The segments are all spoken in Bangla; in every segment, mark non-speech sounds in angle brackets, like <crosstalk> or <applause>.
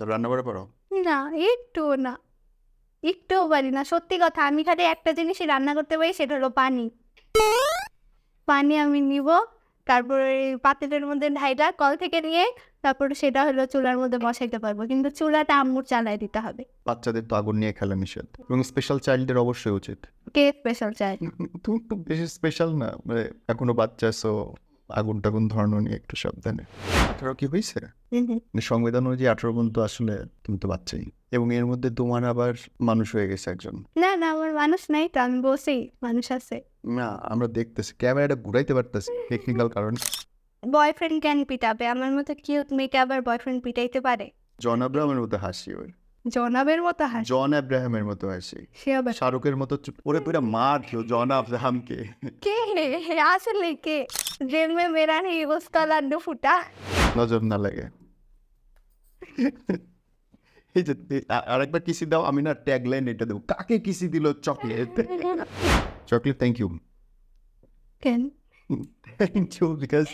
তো রান্না করে পারো? না একটু না। একটুও পারি না সত্যি কথা। আমি খালি একটা জিনিসই রান্না করতে পারি সেটা হলো পানি। পানি আমি নিব তারপরে পাতিলের মধ্যে ঢাইটা কল থেকে নিয়ে তারপরে সেটা হলো চুলার মধ্যে বসাইতে পারব। কিন্তু চুলাটা আম্মুর চালাই দিতে হবে। বাচ্চাদের তো আগুন নিয়ে খেলা নিষেধ। এবং স্পেশাল চাইল্ডের অবশ্যই উচিত। কে স্পেশাল চাই তুমি তো বেশি স্পেশাল না। মানে এখনও বাচ্চা সো আগুন টাগুন ধরানো নিয়ে একটু সাবধানে। আঠারো কি হয়েছে মানে সংবিধান অনুযায়ী আঠারো পর্যন্ত আসলে তুমি তো বাচ্চাই। এবং এর মধ্যে তোমার আবার মানুষ হয়ে গেছে একজন। না না আমার মানুষ নাই তো আমি বসি মানুষ আছে। না আমরা দেখতেছি ক্যামেরাটা ঘুরাইতে পারতেছি টেকনিক্যাল কারণ। বয়ফ্রেন্ড কেন পিটাবে আমার মতো কিউট মেয়েকে আবার বয়ফ্রেন্ড পিটাইতে পারে? জন আব্রাহামের মতো হাসি ওর। জনাবের মতো হাসি। জন আব্রাহামের মতো হাসি। সে আবার শাহরুখের মতো চুপ ওরে পুরো মারলো জন আব্রাহামকে। কে? হে আসলে কে? জেল মে মেরা নেই উসকা লাড্ডু ফুটা। নজর না লাগে। এই যে আরেকবার কিসি দাও আমি না ট্যাগলাইন এটা দেবো। কাকে কিসি দিল? চকলেট চকলেট থ্যাংক ইউ কেন? Thank you because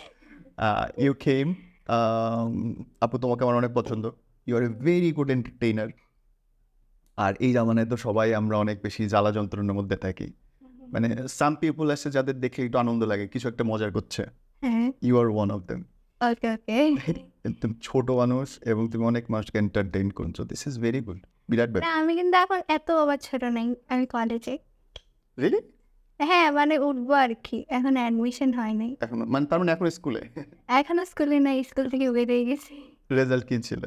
you came আপু তোমাকে আমার অনেক পছন্দ। You are a very good entertainer আর এই জামানায় তো সবাই আমরা অনেক বেশি জ্বালা যন্ত্রণার মধ্যে থাকি। মানে সাম পিপল আছে যাদের দেখে একটু আনন্দ লাগে কিছু একটা মজার করছে you are one of them okay ছোট মানুষ এবং তুমি অনেক মানুষকে এন্টারটেইন করছ। দিস ইজ ভেরি গুড বিরাট ব্যাপার। আমি কিন্তু এখন এত আবার ছোট নেই আমি কলেজে রিলি হ্যাঁ মানে উঠবো আর কি। এখন অ্যাডমিশন হয় নাই। এখন মানে তার মানে এখন স্কুলে এখনও স্কুলে নাই স্কুল থেকে বেরিয়ে গেছি। রেজাল্ট কি ছিল?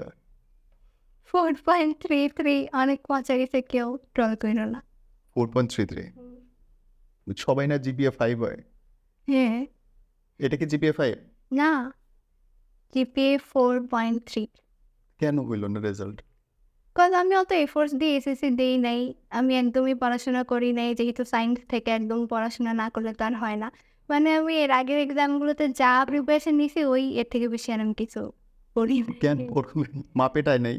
ফোর পয়েন্ট থ্রি থ্রি অনেক গেছে কেউ ট্রল করো না। ফোর পয়েন্ট থ্রি থ্রি সবাই না জিপিএ ফাইভ হয়? হ্যাঁ। এটা কি জিপিএ ফাইভ না জিপিএ ফোর পয়েন্ট থ্রি কেন হইল না রেজাল্ট আমি অত এফোর্টস দিয়ে এসএসসি দিই নাই আমি একদমই পড়াশোনা করি নাই যেহেতু সায়েন্স থেকে একদম পড়াশোনা না করলে তো আর হয় না। মানে আমি এর আগের এক্সামগুলোতে যা প্রিপারেশন নিয়েছি ওই এর থেকে বেশি আর আমি কিছু করি নাই। কেন মাপেটাই নেই?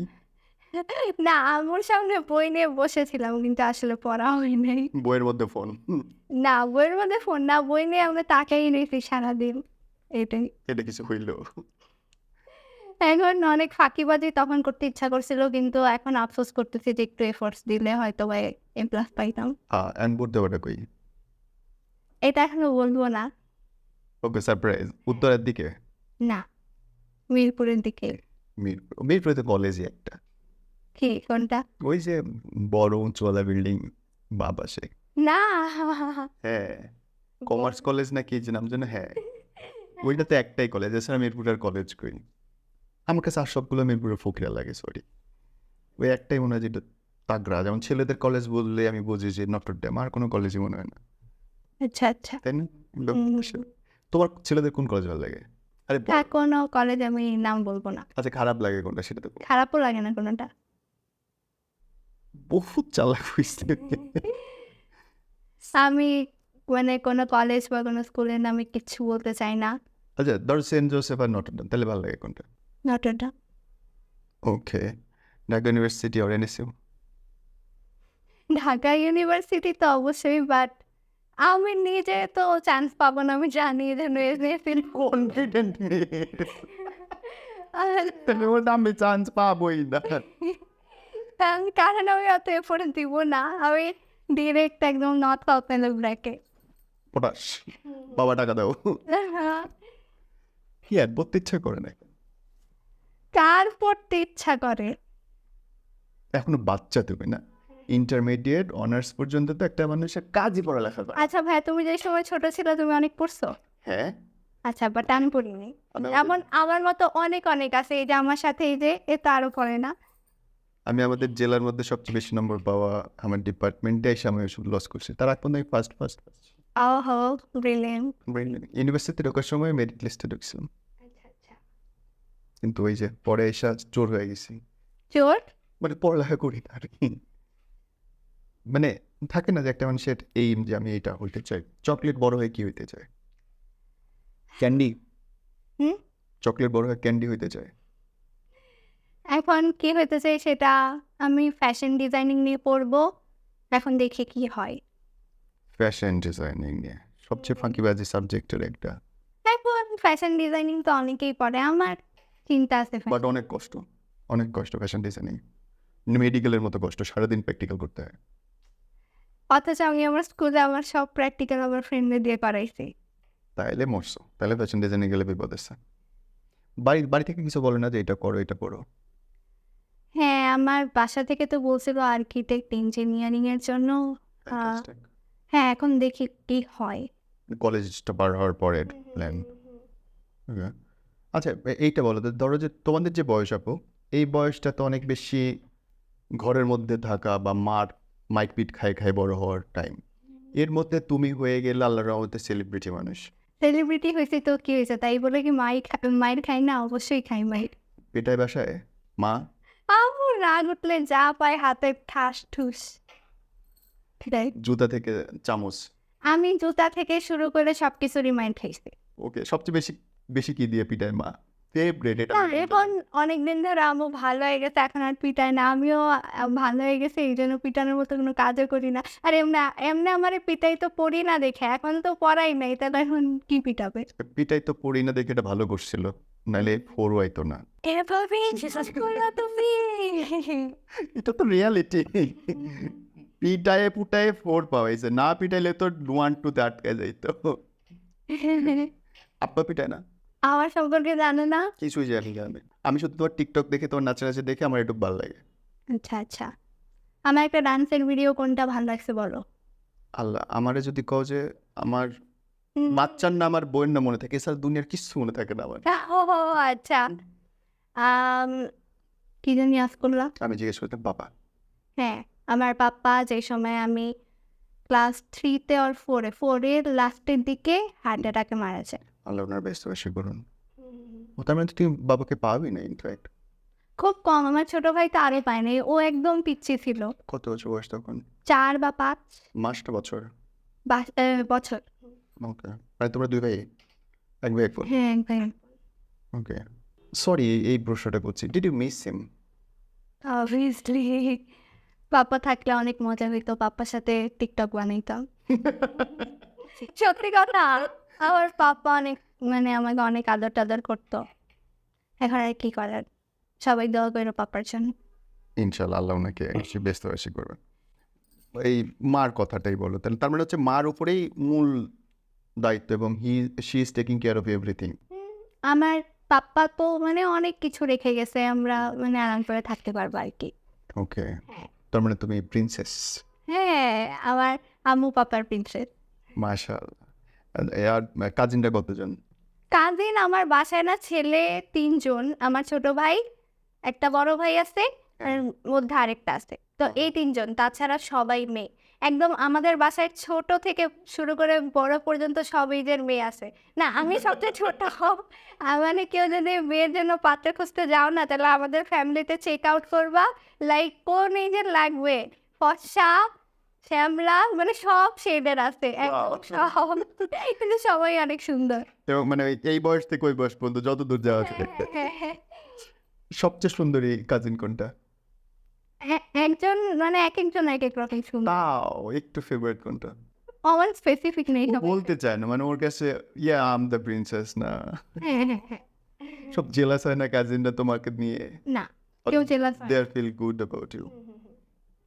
<laughs> না আমার সামনে বই নিয়ে বসেছিলাম কিন্তু আসলে পড়া হয় নাই। বইয়ের মধ্যে ফোন? না বইয়ের মধ্যে ফোন না বই নিয়ে আমরা তাকাই নিয়েছি সারাদিন। এটাই। এটা কিছু হইল? এখন অনেক ফাঁকিবাজি তখন করতে ইচ্ছা করছিল কিন্তু এখন আফসোস করতেছি যে একটু এফোর্টস দিলে হয়তো বা এ প্লাস পাইতাম। হ্যাঁ অ্যান্ড বোর্ড দেওয়াটা কই? এটা এখনও বলব না। ওকে সারপ্রাইজ উত্তরের দিকে? না মিরপুরের দিকে। মিরপুর মিরপুরে তো কলেজই একটা। কি? কোনটা? ওই যে বড় উঁচুওয়ালা বিল্ডিং বাবাসে না। হ্যাঁ। কমার্স কলেজ না কি যে নাম যেন? হ্যাঁ। ওইটা তো একটাই কলেজ এছাড়া মিরপুরের কলেজ কই? আমার কাছে আর সবগুলো মিরপুরের ফকিরা লাগে সরি ওই একটাই মনে হয় যেটা তাগড়া। যেমন ছেলেদের কলেজ বললে আমি বুঝি যে নটর ড্যাম আর কোনো কলেজই মনে হয় না। আচ্ছা আচ্ছা। তাই না? তোমার ছেলেদের কোন কলেজ ভালো লাগে? আরে কোনো কলেজ আমি নাম বলব না। আচ্ছা খারাপ লাগে কোনটা সেটা তো খারাপও লাগে না কোনোটা? বহুত চালাক হয়েছে <laughs> আমি মানে কোনো কলেজ বা কোনো স্কুলের নামে কিছু বলতে চাই না। আচ্ছা ধর সেন্ট জোসেফ আর নটর ড্যাম তাহলে ভালো লাগে কোনটা? নটরটা ওকে ঢাকা ইউনিভার্সিটি আর এনএসইউ ঢাকা ইউনিভার্সিটি তো অবশ্যই বাট আমি নিজে তো চান্স পাবো না আমি জানি যে ফিল কনফিডেন্ট আমি চান্স পাবোই না। কারণ আমি অত এফোর্ট দিব না আমি ডিরেক্ট একদম নর্থ সাউথ মেলে ব্র্যাকে পটাশ বাবা টাকা দাও। কি আর পড়তে ইচ্ছা করে না। কার পড়তে ইচ্ছা করে? এখনও বাচ্চা তুমি না? ইন্টারমিডিয়েট অনার্স পর্যন্ত তো একটা মানুষের কাজই পড়ালেখা করে। আচ্ছা ভাই তুমি যে সময় ছোট ছিল তুমি অনেক পড়ছো? হ্যাঁ। আচ্ছা বাট আমি পড়িনি। এমন আমার মতো অনেক অনেক আছে এই যে আমার সাথে এই যে এ তো আরও পড়ে না। আমি আমাদের জেলার মধ্যে সবচেয়ে বেশি নম্বর পাওয়া আমার ডিপার্টমেন্টে এসে আমি ওইসব লস করছি। তার আগ পর্যন্ত আমি ফার্স্ট ফার্স্ট ইউনিভার্সিটি ঢোকার সময় মেরিট লিস্টে ঢুকছিলাম। আচ্ছা আচ্ছা। কিন্তু ওই যে পরে এসে চোর হয়ে গেছি। চোর? মানে পড়ালেখা করি না আর কি। মানে থাকে না যে একটা মানুষের এইম যে আমি এটা হইতে চাই। চকলেট বড় হয়ে কি হইতে চায়? ক্যান্ডি হুম? চকলেট বড় হয়ে ক্যান্ডি হইতে চায়। এখন কি হইতে চাই সেটা আমি ফ্যাশন ডিজাইনিং নিয়ে পড়ব এখন দেখি কি হয়। ফ্যাশন ডিজাইনিং নিয়ে সবচেয়ে ফাঁকিবাজি সাবজেক্টের একটা। এখন ফ্যাশন ডিজাইনিং তো অনেকেই পড়ে আমার চিন্তা আছে বাট অনেক কষ্ট অনেক কষ্ট ফ্যাশন ডিজাইনিং মেডিকেলের মতো কষ্ট সারাদিন প্র্যাকটিক্যাল করতে হয়। অথচ আমি আমার স্কুলে আমার সব প্র্যাকটিক্যাল আমার ফ্রেন্ডদের দিয়ে করাইছি। তাইলে মরছো তাহলে ফ্যাশন ডিজাইনে গেলে বিপদ আছে। বাড়ি বাড়ি থেকে কিছু বলে না যে এটা করো এটা করো। হ্যাঁ আমার বাসা থেকে তো বলছিল আর্কিটেক্ট ইঞ্জিনিয়ারিং এর জন্য. হ্যাঁ এখন দেখি কি হয়। কলেজটা পার হওয়ার পরে প্ল্যান আচ্ছা এ- এইটা বলো তো, ধরো যে তোমাদের যে বয়স আপু এই বয়সটা তো অনেক বেশি ঘরের মধ্যে থাকা বা মার মাইক পিট খাই খাই বড় হওয়ার টাইম এর মধ্যে তুমি হয়ে গেলে আল্লাহ রহমতে সেলিব্রিটি মানুষ। সেলিব্রিটি হয়েছে তো কি হয়েছে? তাই বলে কি মাই খা- মায়ের খাই না? অবশ্যই খাই মায়ের। পেটায় বাসায়? মা? রাগ উঠলে যা পায় হাতে ঠাস ঠুস। জুতা থেকে চামচ। আমি জুতা থেকে শুরু করে সব কিছুরই মাইন্ড খাইছি ওকে সবচেয়ে বেশি বেশি কি দিয়ে পিটায় মা? ফেভারেট এটা এখন অনেকদিন ধরে আমু ভালো হয়ে গেছে এখন আর পিটায় না। আমিও ভালো হয়ে গেছে এই জন্য পিটানোর মতো কোনো কাজও করি না। আর এমনি এমনি আমার পিটাই তো পড়ি না দেখে এখন তো পড়াই নাই তাহলে এখন কি পিটাবে? পিটাই তো পড়ি না দেখে এটা ভালো করছিল। নাহলে ফোর হইতো না। এভাবে বিশ্বাস করলা তুমি। এটা তো রিয়ালিটি পিটায়ে পুটায়ে ফোর পাওয়াইছে না পিটাইলে তো ওয়ান টুতে আটকে যাইতো। আব্বা পিটায় না। আমার সম্পর্কে জানো না। কিছুই জানি না আমি। আমি শুধু তোমার টিকটক দেখে তোমার নাচে নাচে দেখে আমার একটু ভালো লাগে। আচ্ছা আচ্ছা। আমার একটা ডান্সের ভিডিও কোনটা ভালো লাগছে বলো? আল্লাহ আমারে যদি কও যে আমার বাচ্চার না আমার বইয়ের না মনে থাকে এছাড়া দুনিয়ার কিচ্ছু মনে থাকে না আমার। ও আচ্ছা। আম, কি জানি আজ করলাম? আমি জিজ্ঞেস করতাম বাবা। হ্যাঁ আমার পাপ্পা যে সময় আমি ক্লাস থ্রিতে আর ফোরে ফোরের লাস্টের দিকে হার্ট অ্যাটাকে মারা যায়। আল্লাহ ওনার ব্যস্ত বেশি করুন। ও তার মানে তো তুমি বাবাকে পাবি না ইনফ্যাক্ট খুব কম আমার ছোট ভাই তো আরও পায়নি ও একদম পিচ্ছি ছিল। কত বছর বয়স তখন? চার বা পাঁচ? মাসটা বছর। বছর। ওকে মানে তোমরা দুই ভাই এক ভাই এক বোন হ্যাঁ একদম ওকে সরি এই প্রশ্নটা করছি did you miss him obviously পাপ্পা থাকলে অনেক মজা হইতো পাপ্পার সাথে টিকটক বানাইতাম সত্যি কথা আমার পাপ্পা অনেক মানে আমাকে অনেক আদর টাদর করতো এখন আর কি করার সবাই দোয়া করো পাপ্পার জন্য ইনশাল্লাহ আল্লাহ ওনাকে ব্যস্ত বেশি করবেন এই মার কথাটাই বলো তাহলে তার মানে হচ্ছে মার উপরেই মূল দায়িত্ব এবং he she is taking care of everything আমার পাপ্পা তো মানে অনেক কিছু রেখে গেছে আমরা মানে আরাম করে থাকতে পারব আর কি। ওকে তার মানে তুমি প্রিন্সেস হ্যাঁ আমার আম্মু পাপার প্রিন্সেস মাশাল। আর কাজিনটা কতজন? কাজিন আমার বাসায় না ছেলে তিনজন আমার ছোট ভাই একটা বড় ভাই আছে আর মধ্যে আরেকটা আছে। তো এই তিনজন তাছাড়া সবাই মেয়ে। একদম আমাদের বাসায় ছোট থেকে শুরু করে বড় পর্যন্ত সবাইদের মেয়ে আছে। না আমি সবচেয়ে ছোট <laughs> মানে কেউ যদি মেয়ের জন্য পাত্র খুঁজতে যাও না তাহলে আমাদের ফ্যামিলিতে চেক আউট করবা। লাইক কোন এজের লাগবে? ফর্সা শ্যামলা মানে সব শেডের আছে। একদম কিন্তু সবাই অনেক সুন্দর। এবং মানে ওই- এই বয়স থেকে ওই বয়স পর্যন্ত যত দূর যাওয়া দেখতে হ্যাঁ, হ্যাঁ। সবচেয়ে সুন্দরী কাজিন কোনটা? একজন মানে এক একজন এক এক রকম সুন্দর তাও একটু ফেভারিট কোনটা? আমার স্পেসিফিক নেই। বলতে চায় না মানে ওর কাছে ইয়া আম দ্য প্রিন্সেস না। হ্যাঁ, হ্যাঁ, হ্যাঁ। সব জেলাস হয় না কাজিনটা তোমাকে নিয়ে? না কেউ jealous they are feel good about you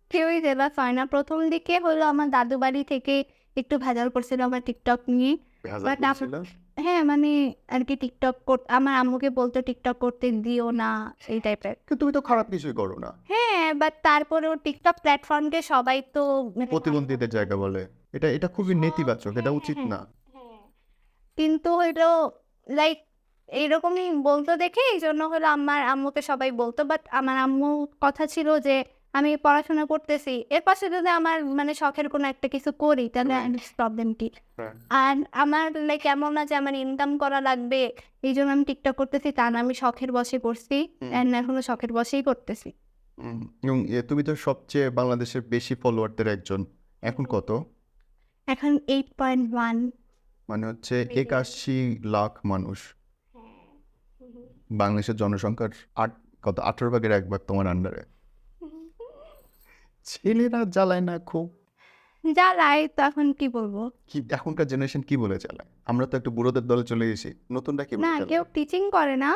কেউই জেলাস হয় না। প্রথম দিকে হলো আমার দাদু বাড়ি থেকে একটু ভেজাল করছিল আমার টিকটক নিয়ে। আপ- হ্যাঁ মানে আর কি টিকটক করতে আমার আম্মুকে বলতো টিকটক করতে দিও না এই টাইপের। কিন্তু তুমি তো খারাপ কিছুই করো না। হ্যাঁ বাট তারপরেও টিকটক প্ল্যাটফর্মকে সবাই তো মানে- প্রতিবন্ধীদের জায়গা বলে। এটা এটা খুবই নেতিবাচক এটা উচিত না। কিন্তু হলো লাইক এইরকমই বলতো দেখে এই জন্য হলো আমার আম্মুকে সবাই বলতো বাট আমার আম্মু কথা ছিল যে আমি পড়াশোনা করতেছি। এর পাশে যদি আমার মানে শখের কোনো একটা কিছু করি তাহলে প্রবলেম কি? হ্যাঁ। আর আমার লাইক এমন না যে আমার ইনকাম করা লাগবে এই জন্য আমি টিকটক করতেছি তা না আমি শখের বসে করছি। অ্যান্ড এখনও শখের বসেই করতেছি। এবং তুমি তো সবচেয়ে বাংলাদেশের বেশি ফলোয়ারদের একজন। এখন কত? এখন এইট পয়েন্ট ওয়ান মানে হচ্ছে একাশি লাখ মানুষ। বাংলাদেশের জনসংখ্যার আট কত? আঠারো ভাগের এক ভাগ তোমার আন্ডারে ছেলেরা জ্বালায় না খুব জ্বালাই তো এখন কি বলব? কি এখনকার জেনারেশন কি বলে চালায় আমরা তো একটু বুড়োদের দলে চলে গেছি নতুনরা কি বলে না? কেউ টিচিং করে না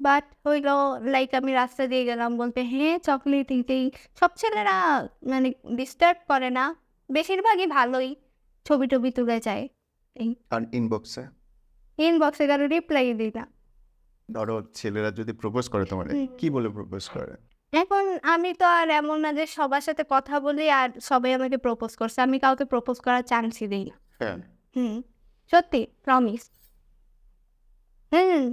বাট হইল লাইক আমি রাস্তা দিয়ে গেলাম বলতে হ্যাঁ চকলেট এইটাই সব ছেলেরা মানে ডিস্টার্ব করে না। বেশিরভাগই ভালোই ছবি টবি তুলে যায়। আর ইনবক্সে ইনবক্সে কারও রিপ্লাই দিই না। ধরো ছেলেরা যদি প্রপোজ করে তোমার হুম। কি বলে প্রপোজ করে? এখন আমি তো আর এমন না যে সবার সাথে কথা বলি আর সবাই আমাকে প্রপোজ করছে। আমি কাউকে প্রপোজ করার চান্সই দিই না। হ্যাঁ। হুম সত্যি promise hmm.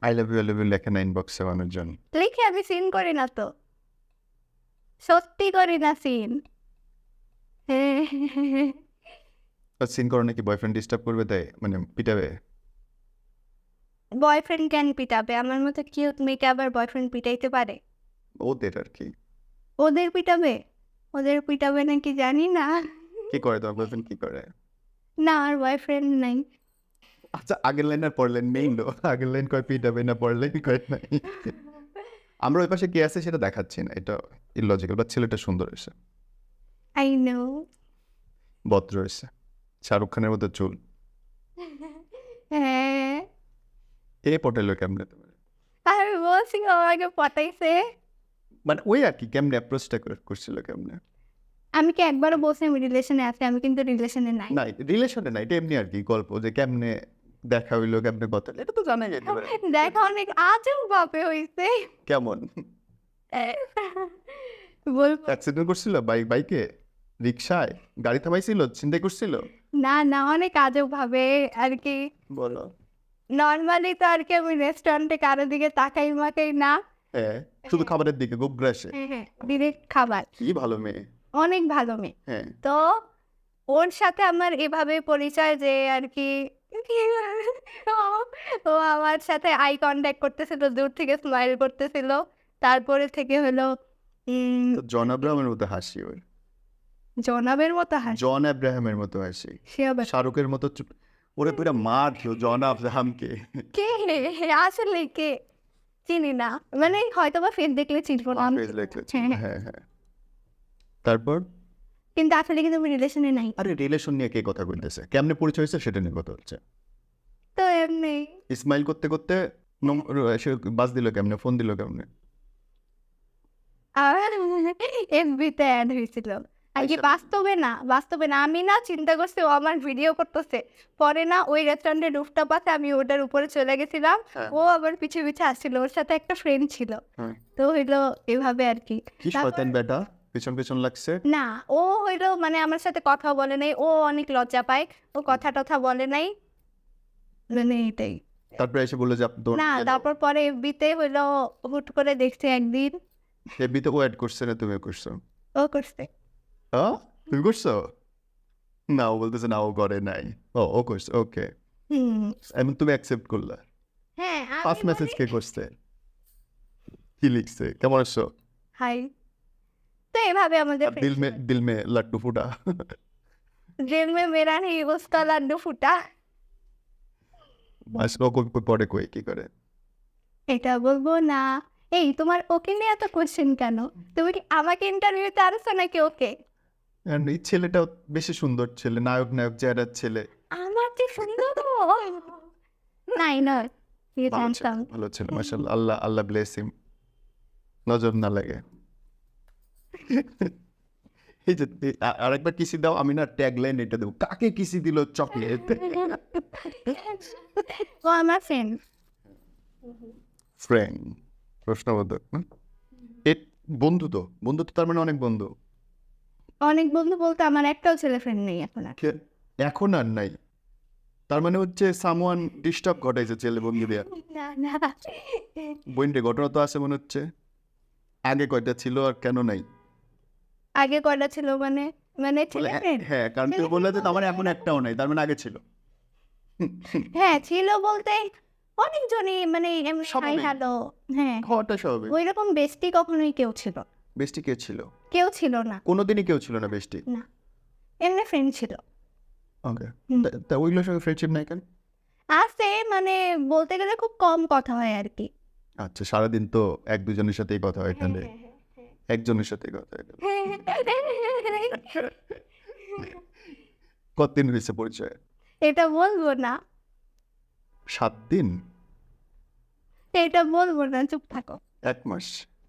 I love you I love you লেখে না ইনবক্সে মানুষজন। লিখে আমি সিন করি না তো। সত্যি করি না সিন সিন করো নাকি? বয়ফ্রেন্ড ডিস্টার্ব করবে তাই? মানে পিটাবে? বয়ফ্রেন্ড কেন পিটাবে? আমার মতো কিউট মেয়েকে আবার বয়ফ্রেন্ড পিটাইতে পারে? ওদের আর কি। ওদের পিটাবে? ওদের পিটাবে নাকি জানি না। কি করে তোমার বয়ফ্রেন্ড কি করে? না আর বয়ফ্রেন্ড নাই। আচ্ছা আগের লাইন আর লাইন নেই লো আগের লাইন কয় পিটাবে না পরের লাইন কয় নাই। আমরা ওই পাশে কে আছে সেটা দেখাচ্ছি না এটা ইলজিক্যাল বা ছেলেটা সুন্দর হয়েছে। আই নো ভদ্র হয়েছে। শাহরুখ খানের মতো চুল। হ্যাঁ। এ পটাইলো কেমনে তোমার? আমি বলছি আমাকে পটাইছে। মানে ওই আর কি কেমনে অ্যাপ্রোচটা করছিল কেমনে? আমি কি একবারও বলছি আমি রিলেশনে আছি আমি কিন্তু রিলেশনে নাই। না রিলেশনে নাই এটা এমনি আর কি গল্প যে কেমনে দেখা হইল কেমনে কথা এটা তো যেতে পারে দেখা অনেক আজব ভাবে হয়েছে কেমন? বলব অ্যাক্সিডেন্ট করছিল বাইক বাইকে? রিক্সায় গাড়ি থামাইছিল? চিন্তাই করছিল? না না অনেক আজব ভাবে আর কি। বলো। নর্মালি তো আর কি আমি রেস্টুরেন্টে কারও দিকে তাকাই মাকাই না। হ্যাঁ শুধু খাবারের দিকে গোগ্রাসে হ্যাঁ হ্যাঁ ডিরেক্ট খাবার। কি ভালো মেয়ে। অনেক ভালো মেয়ে। হ্যাঁ। তো ওর সাথে আমার এভাবে পরিচয় যে আর কি ও- আমার সাথে আই কন্ট্যাক্ট করতেছিল দূর থেকে স্মাইল করতেছিল। তারপরে থেকে হলো জন আব্রাহামের মতো হাসি ওর? জনাবের মতো হাসি? জন আব্রাহামের মতো হাসি। সে আবার শাহরুখের মতো ওরে পুরা মারলো জন আব্রাহামকে। কে? আসলে কে? চিনি না। মানে হয়তো বা ফেস দেখলে চিনবো না। হ্যাঁ, হ্যাঁ। হ্যাঁ। তারপর? কিন্তু আসলে কিন্তু আমি রিলেশনে নাই। আরে রিলেশন নিয়ে কে কথা বলতেছে কেমনে পরিচয় হয়েছে সেটা নিয়ে কথা হচ্ছে। তো এমনি। স্মাইল করতে করতে সে বাস দিল কেমনে? ফোন দিল কেমনে? আর এফবিতে অ্যাড হয়েছিল। আর কি। বাস্তবে না বাস্তবে না আমি না চিন্তা করছি ও আমার ভিডিও করতেছে। পরে না ওই রেস্টুরেন্টে রুফটপ আছে আমি ওটার উপরে চলে গেছিলাম। হ্যাঁ। ও আবার পিছে পিছে আসছিল ওর সাথে একটা ফ্রেন্ড ছিল। হ্যাঁ। তো হইল এভাবে আর কি। বেটা? পেছন পেছন লাগছে? না ও হইল মানে আমার সাথে কথা বলে নাই ও অনেক লজ্জা পায় ও কথা টথা বলে নাই। মানে এটাই। তারপরে এসে বলল যে না তারপর পরে এফবিতে হইল হুট করে দেখছি একদিন। এফবিতে ও অ্যাড করছে না তুমি করছ? ও করছে। হ্যাঁ তুমি করছ না বলতেছে না ও করে নাই ও ও করছে ওকে এমন তুমি অ্যাকসেপ্ট করলে হ্যাঁ ফার্স্ট মেসেজ কি হাই তো আমাদের দিল মে ফুটা বাস লোক পরে কই কি করে এটা বলব না। এই তোমার ওকে নিয়ে এত কোশ্চেন কেন? তুমি কি আমাকে ইন্টারভিউতে আনছো নাকি ওকে? And এই ছেলেটাও বেশি সুন্দর ছেলে নায়ক নায়ক চেহারার ছেলে। আমার যে সুন্দর নাই ইয়ে ভালো ছেলে জানতাম। ভালো ছেলে মাশাআল্লাহ আল্লাহ আল্লাহ ব্লেস হিম নজর না লাগে। <laughs> এই যে আরেকবার কিসি দাও আমি না ট্যাগ লাইন এটা দেবো। কাকে কিসি দিল চকলেট ও আমার ফ্রেন্ড ফ্রেন্ড প্রশ্নবোধক এ বন্ধু তো বন্ধু তো তার মানে অনেক বন্ধু। অনেক বন্ধু বলতে আমার একটাও ছেলে ফ্রেন্ড নেই এখন আর। এখন আর নাই? তার মানে হচ্ছে সামওয়ান ডিস্টার্ব ঘটাইছে ছেলে বন্ধু দিয়া। <laughs> না না। বইনটে ঘটনা তো আছে মনে হচ্ছে। আগে কয়টা ছিল আর কেন নাই? আগে কয়টা ছিল মানে? মানে ছেলে হ্যাঁ, ফ্রেন্ড হ্যাঁ কারণ তুই বললে যে আমার এখন একটাও নাই তার মানে আগে ছিল। হ্যাঁ ছিল বলতে অনেকজনই মানে এমনি হাই নেই। হ্যালো হ্যাঁ। হওয়াটা স্বাভাবিক। ওই রকম বেস্টি কখনোই কেউ ছিল না। বেস্টি কে ছিল? কেউ ছিল না। কোনোদিনই কেউ ছিল না বেস্টি এমনি ফ্রেন্ড ছিল। ওকে। তা ওইগুলোর সঙ্গে ফ্রেন্ডশিপ নাই কেন? আছে মানে বলতে গেলে খুব কম কথা হয় আর কি। আচ্ছা সারাদিন তো এক দুজনের সাথেই কথা হয় এখানে একজনের সাথেই কথা হয় কতদিন হয়েছে পরিচয়? এটা বলব না। সাত দিন? এটা বলব না চুপ থাকো। এক মাস?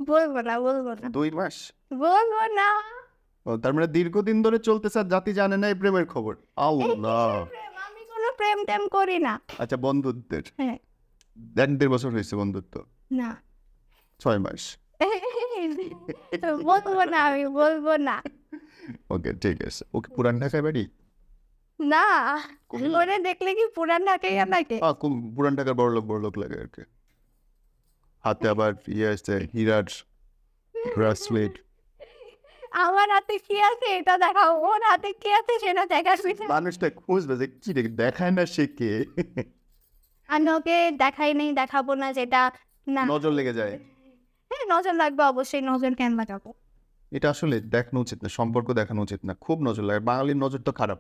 বলব না বলব না। দুই মাস? বলব না। ও তার মানে দীর্ঘদিন ধরে চলতেছে আর জাতি জানে না এই প্রেমের খবর। আল্লাহ। প্রেম, আমি কোনো প্রেম টেম করি না। আচ্ছা বন্ধুত্বের। হ্যাঁ। এক দেড় বছর হয়েছে বন্ধুত্ব। না। ছয় মাস। বলব না আমি বলব না। ওকে ঠিক আছে। ওকে পুরান ঢাকায় বাড়ি? না? করে দেখলে কি পুরান ঢাকাই আমাকে হ্যাঁ কুম- পুরান ঢাকার বড় লোক বড় লোক লাগে আর কি। হাতে আবার ইয়ে আছে হীরার ব্রাসলেট আমার হাতে কি আছে? এটা দেখাও। ওর হাতে কি আছে সেটা দেখার বিষয় মানুষটা খুঁজবে যে কি দেখায় না সে কে? আমি ওকে দেখাই নেই দেখাবো না যেটা না। নজর লেগে যায়। হ্যাঁ নজর লাগবে অবশ্যই নজর কেন লাগাবো? এটা আসলে দেখানো উচিত না সম্পর্ক দেখানো উচিত না খুব নজর লাগে। বাঙালির নজর তো খারাপ।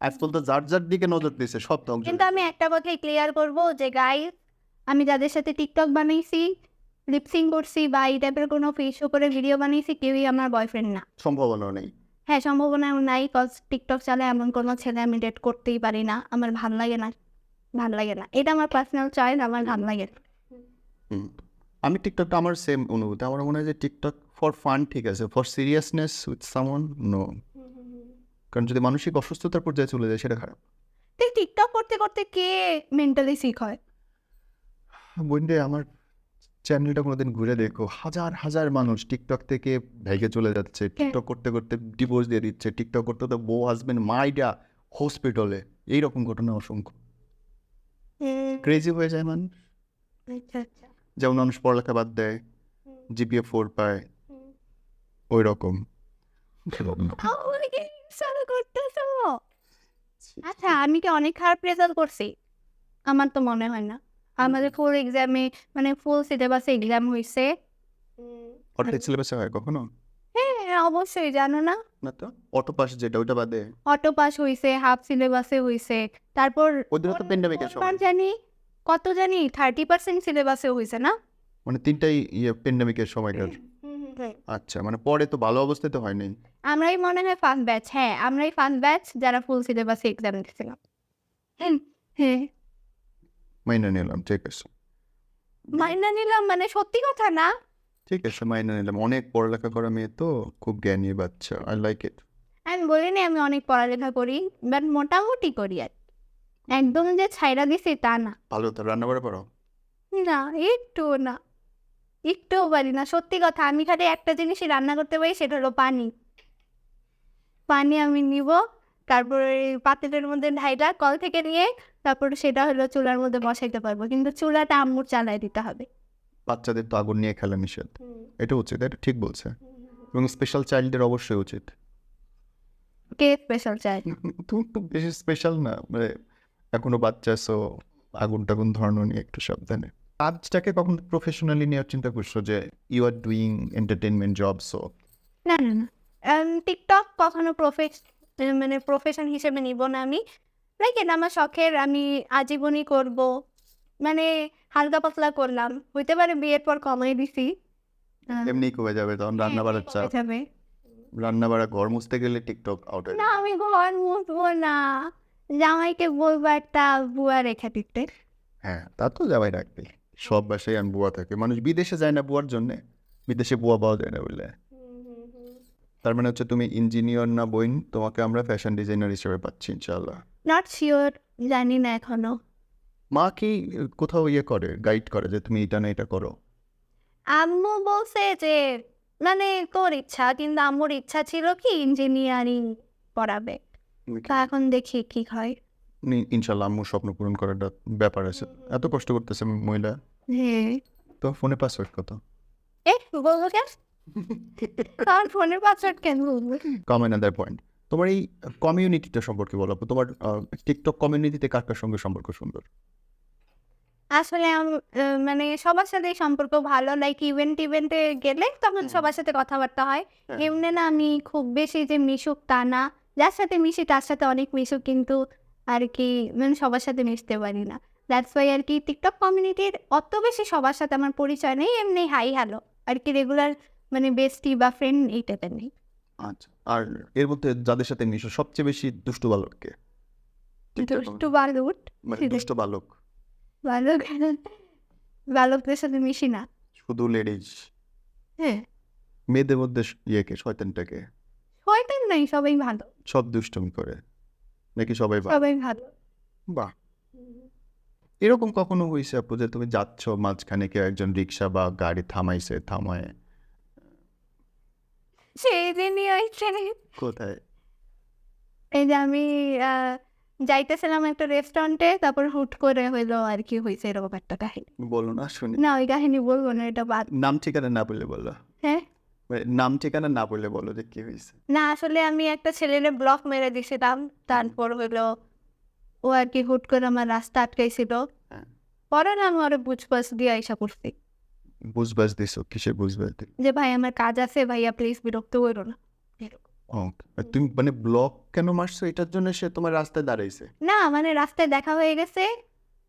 আজকাল তো যার যার দিকে নজর দিয়েছে সব কিন্তু আমি একটা কথাই ক্লিয়ার করব যে গাই আমি যাদের সাথে টিকটক বানাইছি লিপসিং করছি বা এই টাইপের কোনো ফেস করে ভিডিও বানিয়েছি কেউই আমার বয়ফ্রেন্ড না। সম্ভাবনা নেই। হ্যাঁ সম্ভাবনা নাই কজ টিকটক চালায় এমন কোনো ছেলে আমি ডেট করতেই পারি না। আমার ভালো লাগে না ভালো লাগে না। এটা আমার পার্সোনাল চয়েস আমার ভালো লাগে না। আমি টিকটকটা আমার সেম অনুভূতি। আমার মনে হয় যে টিকটক ফর ফান ঠিক আছে। For seriousness with someone no কারণ যদি মানসিক অসুস্থতার পর্যায়ে চলে যায় সেটা খারাপ। টিকটক করতে করতে কে মেন্টালি সিক হয়? বন্ধে আমার চ্যানেলটা কোনোদিন ঘুরে দেখো। হাজার হাজার মানুষ টিকটক থেকে ভেগে চলে যাচ্ছে। টিকটক করতে করতে ডিভোর্স দিয়ে দিচ্ছে। টিকটক করতে করতে বউ হাজবেন্ড মাইডা হসপিটালে এইরকম ঘটনা অসংখ্য। ক্রেজি হয়ে যায় মানুষ। আচ্ছা আচ্ছা। যেমন মানুষ পড়ালেখা বাদ দেয় জিপিএ ফোর পায় ওই রকম আচ্ছা আমি কি অনেক খারাপ রেজাল্ট করছি? আমার তো মনে হয় না। আমাদের ফুল এক্সামে মানে ফুল সিলেবাসে এক্সাম হয়েছে অর্ধেক সিলেবাসে হয় কখনো? হ্যাঁ অবশ্যই জানো না? না তো অটো পাস যেটা ওইটা বাদে। অটো পাস হয়েছে হাফ সিলেবাসে হয়েছে তারপর ওদেরও তো প্যান্ডামিকের সময়। জানি কত জানি থার্টি পার্সেন্ট সিলেবাসে হয়েছে না? মানে তিনটাই ইয়ে প্যান্ডামিকের সময়কার। আচ্ছা মানে পরে তো ভালো অবস্থায় তো হয়নি। আমরাই মনে হয় ফার্স্ট ব্যাচ হ্যাঁ আমরাই ফার্স্ট ব্যাচ যারা ফুল সিলেবাসে এক্সাম দিচ্ছিলাম হ্যাঁ হ্যাঁ। মাইনে নিলাম ঠিক আছে মাইনা নিলাম মানে সত্যি কথা না? ঠিক আছে মাইনা নিলাম অনেক পড়ালেখা করা মেয়ে তো খুব জ্ঞানী বাচ্চা আই লাইক ইট আমি বলিনি আমি অনেক পড়ালেখা করি বাট মোটামুটি করি আর একদম যে ছাইরা দিছি তা না। ভালো তো রান্না করে পারো না একটু না। একটুও পারি না সত্যি কথা আমি খালি একটা জিনিসই রান্না করতে পারি সেটা হলো পানি। পানি আমি নিব। তারপরে পাত্রের মধ্যে ঢাইটা কল থেকে নিয়ে তারপর সেটা হলো চুলার মধ্যে বসাইতে পারব। কিন্তু চুলাটা আম্মুর চালাই দিতে হবে। বাচ্চাদের তো আগুন নিয়ে খেলা নিষেধ। এটা উচিত এটা ঠিক বলছে। এবং স্পেশাল চাইল্ডদের অবশ্যই উচিত। কে স্পেশাল চাই <laughs> তুমি তো বেশি স্পেশাল না মানে এখনও বাচ্চা সো আগুন টাগুন ধরানো নিয়ে একটু সাবধানে। কাজটাকে কখন প্রফেশনালি নেওয়ার চিন্তা করছ যে you are doing entertainment job so না না না। টিকটক কখনো প্রফেস মানে প্রফেশন হিসেবে নিব না আমি। লাইক এটা আমার শখের আমি আজীবনই করব। মানে হালকা পাতলা করলাম। হইতে পারে বিয়ের পর কমাই দিছি। এমনি কমে যাবে তখন রান্না বাড়ার কমে চাপ। যাবে। রান্না বাড়া ঘর মুছতে গেলে টিকটক আউট না আমি ঘর মুছবো না। জামাইকে বলব একটা বুয়া রেখে দিতে। হ্যাঁ তা তো যাওয়াই রাখবে সব বাসায় আমি বুয়া থাকে। মানুষ বিদেশে যায় না বুয়ার জন্যে। বিদেশে বুয়া পাওয়া যায় না বলে। তার মানে হচ্ছে তুমি ইঞ্জিনিয়ার না বইন তোমাকে আমরা ফ্যাশন ডিজাইনার হিসেবে পাচ্ছি ইনশাল্লাহ নট শিওর জানি না এখনও। মা কি কোথাও ইয়ে করে গাইড করে যে তুমি এটা না এটা করো? আম্মু বলছে যে মানে তোর ইচ্ছা কিন্তু আম্মুর ইচ্ছা ছিল কি ইঞ্জিনিয়ারিং পড়াবে। তা এখন দেখি কি হয়। ইনশাল্লাহ আম্মুর স্বপ্ন পূরণ করার ব্যাপার আছে। এত কষ্ট করতেছে মহিলা। হ্যাঁ। তো ফোনে পাসওয়ার্ড কত? এ বলব কেন? কারণ ফোনের পাসওয়ার্ড কেন বলব? কমেন আদার পয়েন্ট তোমার এই কমিউনিটিটা সম্পর্কে বলো তোমার টিকটক কমিউনিটিতে কার কার সঙ্গে সম্পর্ক সুন্দর? আসলে মানে সবার সাথে সম্পর্ক ভালো লাইক ইভেন্ট ইভেন্টে গেলে তখন সবার সাথে কথাবার্তা হয়। হ্যাঁ। এমনি না আমি খুব বেশি যে মিশুক তা না। যার সাথে মিশি তার সাথে অনেক মিশুক কিন্তু আর কি মানে সবার সাথে মিশতে পারি না। দ্যাটস ওয়াই আর কি টিকটক কমিউনিটির অত বেশি সবার সাথে আমার পরিচয় নেই এমনি হাই হ্যালো আর কি রেগুলার মানে বেস্টি বা ফ্রেন্ড এই টাইপের নেই। আচ্ছা আর এর মধ্যে যাদের সাথে মিশো সবচেয়ে বেশি দুষ্টু বালককে দুষ্টু বালুট মানে দুষ্ট বালক। বালক? <laughs> বালকদের সাথে মিশি না। শুধু লেডিজ হ্যাঁ। মেয়েদের মধ্যে স- ইয়েকে শয়তানটাকে শয়তান নাই সবাই ভালো। সব দুষ্টমি করে। নাকি সবাই ভালো? সবাই ভালো। বাহ। এরকম কখনো হয়েছে আপু যে তুমি যাচ্ছ মাঝখানে কেউ একজন রিক্সা বা গাড়ি থামাইছে থামায়? সেই দিনই হয়েছে কোথায়? এই যে আমি যাইতেছিলাম একটা রেস্টুরেন্টে তারপর হুট করে হইল আর কি হয়েছে এরকম একটা কাহিনী। বলো না শুনি। না ওই কাহিনী বলব না এটা বাদ। নাম ঠিকানা না বললে বলো। হ্যাঁ? মানে নাম ঠিকানা না বললে বলো যে কি হয়েছে না আসলে আমি একটা ছেলের ব্লক মেরে দিয়েছিলাম তারপর হলো ও আর কি হুট করে আমার রাস্তা আটকাইছিল। হ্যাঁ। পরে না আমি ওরে বুঝবাস দিয়ে আইসা করছি বুঝবাস দিছো? কিসে বুঝবাস দিল? যে ভাই আমার কাজ আছে ভাইয়া প্লিজ বিরক্ত করো না। তুমি মানে ব্লক কেন মারছো? এটার জন্য সে তোমার রাস্তায় দাঁড়াইছে। না মানে রাস্তায় দেখা হয়ে গেছে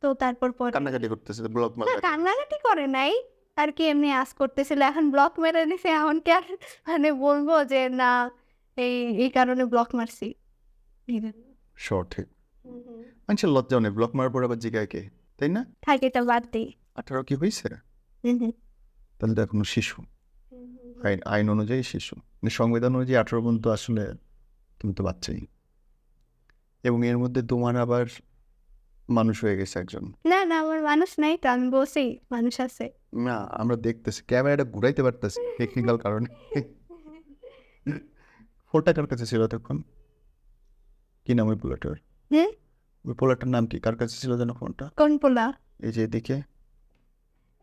তো তারপর পর কান্নাকাটি করতেছে ব্লক না মারলে কান্নাকাটি করে নাই আর কি এমনি আস করতেছিল এখন ব্লক মেরে নিছে এখন কি আর মানে বলব যে না এই এই কারণে ব্লক মারছি। সঠিক। মানুষের লজ্জাও নেই ব্লক মারার পর আবার জিগায় কে? তাই না? থাকে এটা বাদ দিই আঠারো কি হয়েছে তাহলে তো এখনও শিশু। আইন আইন অনুযায়ী শিশু। মানে সংবিধান অনুযায়ী আঠারো পর্যন্ত আসলে তুমি তো বাচ্চাই। এবং এর মধ্যে তোমার আবার মানুষ হয়ে গেছে একজন। না না আমার মানুষ নাই তো আমি বসি মানুষ আছে। না আমরা দেখতেছি ক্যামেরাটা ঘুরাইতে পারতেছি টেকনিক্যাল কারণে। ফোনটা কার কাছে ছিল তখন। কি নাম ওই পোলাটার? ওই পোলাটার নাম কি? কার কাছে ছিল যেন ফোনটা? কোন পোলা? এই যে এদিকে।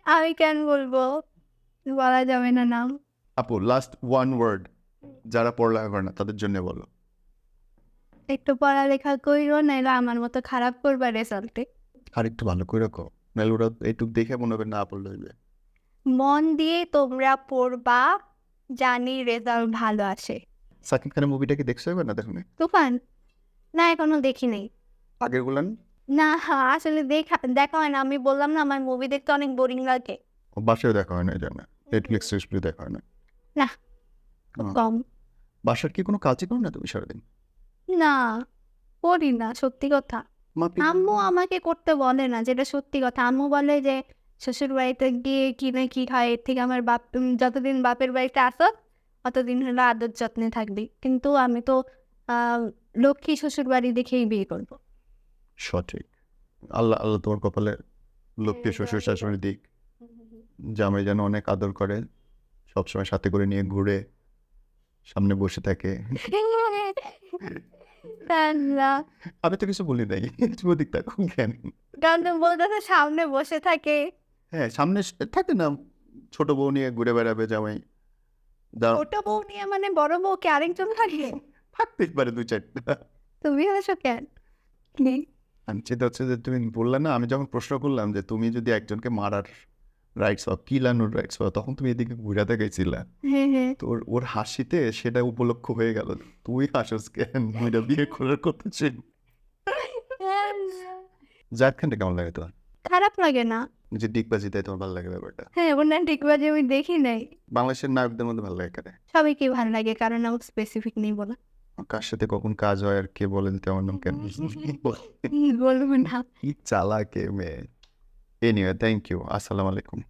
আমি কেন বলব বলা যাবে না নাম। আপু লাস্ট ওয়ান ওয়ার্ড যারা পড়ালেখা করে না তাদের জন্য বলো। একটু পড়ালেখা কইরো নাইলে আমার মতো খারাপ করবা রেজাল্টে আর একটু ভালো করে রাখো নাহলে ওরা এইটুক দেখে মনে হবে না পড়লে হইবে। মন দিয়ে তোমরা পড়বা জানি রেজাল্ট ভালো আসে। সাকিব খানের মুভিটা কি দেখছ এবার না দেখো তুফান? না এখনও দেখি নাই। আগের গুলান না আসলে দেখা দেখা হয় না। আমি বললাম না আমার মুভি দেখতে অনেক বোরিং লাগে। বাসায় দেখা হয় না এই জন্য? নেটফ্লিক্স টিক্সপ্লে দেখা হয় না? না, কম। বাসার কি কোনো কাজই করো না তুমি সারাদিন? না করি না সত্যি কথা। আম্মু আমাকে করতে বলে না যেটা সত্যি কথা। আম্মু বলে যে শ্বশুর বাড়িতে গিয়ে কি না কি খায় এর থেকে আমার বাপ যতদিন বাপের বাড়িতে আসো অতদিন হলো আদর যত্নে থাকবি। কিন্তু আমি তো আহ, লক্ষ্মী শ্বশুর বাড়ি দেখেই বিয়ে করব। সঠিক। আল্লাহ আল্লাহ তোমার কপালে লক্ষ্মী শ্বশুর শাশুড়ি দিক। জামাই যেন অনেক আদর করে সবসময় সাথে করে নিয়ে ঘুরে সামনে বসে থাকে। আমি তো কিছু বলি নাই। তুমি ওদিক থাকো কেন? বলতেছে সামনে বসে থাকে। হ্যাঁ সামনে থাকে না। ছোট বউ নিয়ে ঘুরে বেড়াবে জামাই। ছোট বউ নিয়ে মানে বড় বউকে আরেকজন থাকে? থাকতেই পারে দু চারটা। তুমি হয়েছো কেন? আমি হচ্ছে যে তুমি বললে না আমি যখন প্রশ্ন করলাম যে তুমি যদি একজনকে মারার রাইটস কিলানোর রাইটস তখন তুমি এদিকে ঘুরাতে গেছিলা হ্যাঁ হ্যাঁ। ওর ওর হাসিতে সেটা উপলক্ষ হয়ে গেল তুই হাসোস কেন? মেয়েটা বিয়ে করার কথা ছিল। খানটা কেমন লাগে তোমার? খারাপ লাগে না। যে ডিগবাজি দেয় তোমার ভালো লাগে ব্যাপারটা? হ্যাঁ ওনার ডিগবাজি আমি দেখি নাই। বাংলাদেশের নায়কদের মধ্যে ভালো লাগে কারে সবাইকে ভালো লাগে কারণ আমার স্পেসিফিক নেই বলা। কার সাথে কখন কাজ হয় আর কে বলেন তেমন নাম কেন? <laughs> বলব না। কি চালাকে মেয়ে। এনিওয়ে থ্যাংক ইউ আসসালামু আলাইকুম।